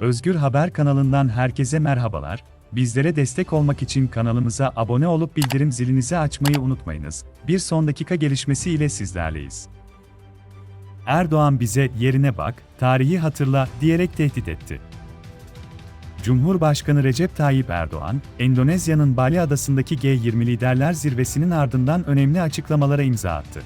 Özgür Haber kanalından herkese merhabalar. Bizlere destek olmak için kanalımıza abone olup bildirim zilinizi açmayı unutmayınız. Bir son dakika gelişmesi ile sizlerleyiz. Erdoğan bize yerine bak, tarihi hatırla diyerek tehdit etti. Cumhurbaşkanı Recep Tayyip Erdoğan, Endonezya'nın Bali adasındaki G20 liderler zirvesinin ardından önemli açıklamalara imza attı.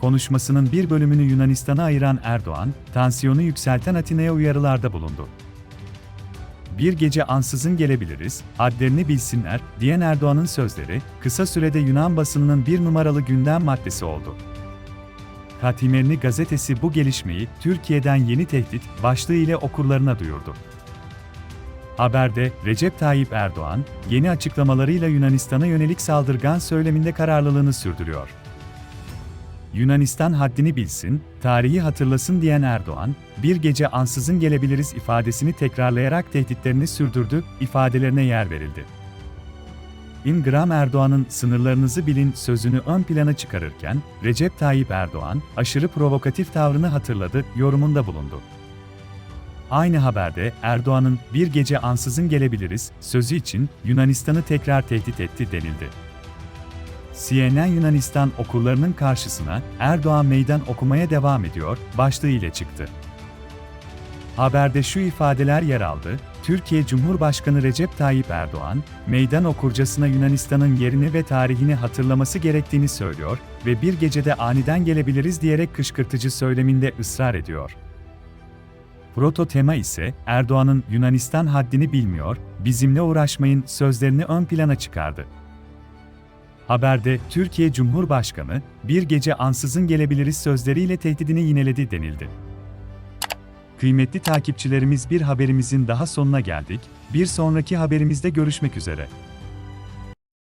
Konuşmasının bir bölümünü Yunanistan'a ayıran Erdoğan, tansiyonu yükselten Atina'ya uyarılarda bulundu. Bir gece ansızın gelebiliriz, hadlerini bilsinler, diyen Erdoğan'ın sözleri, kısa sürede Yunan basınının bir numaralı gündem maddesi oldu. Katimerni gazetesi bu gelişmeyi, Türkiye'den yeni tehdit, başlığı ile okurlarına duyurdu. Haberde, Recep Tayyip Erdoğan, yeni açıklamalarıyla Yunanistan'a yönelik saldırgan söyleminde kararlılığını sürdürüyor. Yunanistan haddini bilsin, tarihi hatırlasın diyen Erdoğan, bir gece ansızın gelebiliriz ifadesini tekrarlayarak tehditlerini sürdürdü, ifadelerine yer verildi. İngram Erdoğan'ın sınırlarınızı bilin sözünü ön plana çıkarırken, Recep Tayyip Erdoğan, aşırı provokatif tavrını hatırladı, yorumunda bulundu. Aynı haberde Erdoğan'ın bir gece ansızın gelebiliriz sözü için Yunanistan'ı tekrar tehdit etti denildi. CNN Yunanistan okurlarının karşısına Erdoğan meydan okumaya devam ediyor başlığı ile çıktı. Haberde şu ifadeler yer aldı. Türkiye Cumhurbaşkanı Recep Tayyip Erdoğan, meydan okurcasına Yunanistan'ın yerini ve tarihini hatırlaması gerektiğini söylüyor ve bir gecede aniden gelebiliriz diyerek kışkırtıcı söyleminde ısrar ediyor. Proto tema ise Erdoğan'ın Yunanistan haddini bilmiyor, bizimle uğraşmayın sözlerini ön plana çıkardı. Haberde Türkiye Cumhurbaşkanı bir gece ansızın gelebiliriz sözleriyle tehdidini yineledi denildi. Kıymetli takipçilerimiz bir haberimizin daha sonuna geldik. Bir sonraki haberimizde görüşmek üzere.